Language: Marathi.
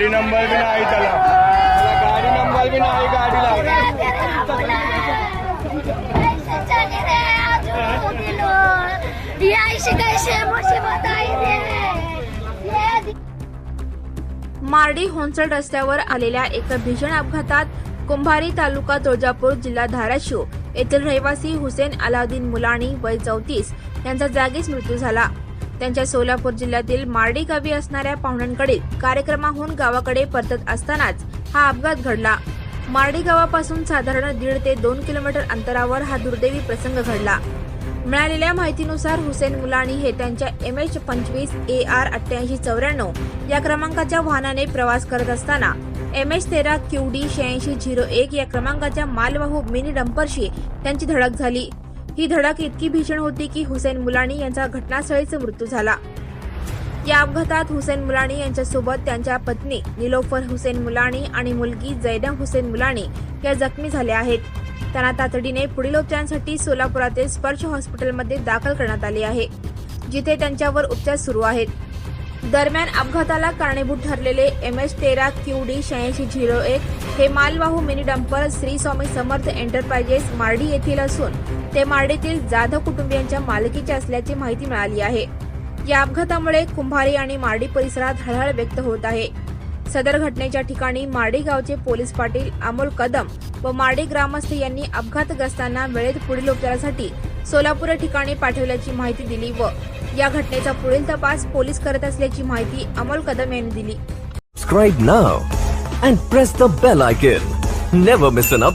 गाडी नंबर बी नाही त्याला. गाडी नंबर बी नाही गाडीला. मार्डी होनसळ रस्त्यावर आलेल्या एका भीषण अपघातात कुंभारी तालुका तुळजापूर जिल्हा धाराशिव येथील रहिवासी हुसेन अलाउद्दीन मुलाणी वय चौतीस यांचा जागीच मृत्यू झाला. त्यांच्या सोलापूर जिल्ह्यातील मार्डी गावी असणाऱ्या पाहुण्यांकडील कार्यक्रमाहून गावाकडे परतत असतानाच हा अपघात घडला. मार्डी गावापासून साधारण दीड ते दोन किलोमीटर अंतरावर हा दुर्दैवी प्रसंग घडला. मिळालेल्या माहितीनुसार हुसेन मुलाणी हे त्यांच्या एम एच पंचवीस ए आर अठ्ठ्याऐंशी चौऱ्याण्णव या क्रमांकाच्या वाहनाने प्रवास करत असताना एम एच तेरा क्यू डी शहाऐंशी झिरो एक या क्रमांकाच्या मालवाहू मिनी डंपरशी त्यांची धडक झाली. ही धडक इतकी भीषण होती की हुसेन मुलाणी यांचा घटनास्थळीच मृत्यू झाला. या अपघातात हुसेन मुलाणी यांच्यासोबत त्यांच्या पत्नी निलोफर हुसेन मुलाणी आणि मुलगी जैनब हुसेन मुलाणी या जखमी झाल्या आहेत. त्यांना तातडीने पुढील उपचारांसाठी सोलापुरातील स्पर्श हॉस्पिटलमध्ये दाखल करण्यात आले आहे जिथे त्यांच्यावर उपचार सुरू आहेत. दरम्यान अपघाताला कारणीभूत ठरलेले एम एच तेरा क्यू डी शहाऐंशी झिरो एक हे मालवाहू mini dumper Shri Swami Samarth enterprises Mardi येथील असून ते मार्डीतील जाधव कुटुंबियांच्या मालकीचे असल्याची माहिती मिळाली आहे. या अपघातामुळे कुंभारी आणि मार्डी परिसरात हळहळ व्यक्त होत आहे. सदर घटनेच्या ठिकाणी मार्डी गावचे पोलीस पाटील अमोल कदम व मार्डी ग्रामस्थ यांनी अपघातग्रस्तांना वेळेत पुढील उपचारासाठी सोलापूर ठिकाणी पाठवल्याची माहिती दिली व या घटनेचा पुढील तपास पोलीस करत असल्याची माहिती अमोल कदम यांनी दिली. Scribe now and press the bell icon never miss an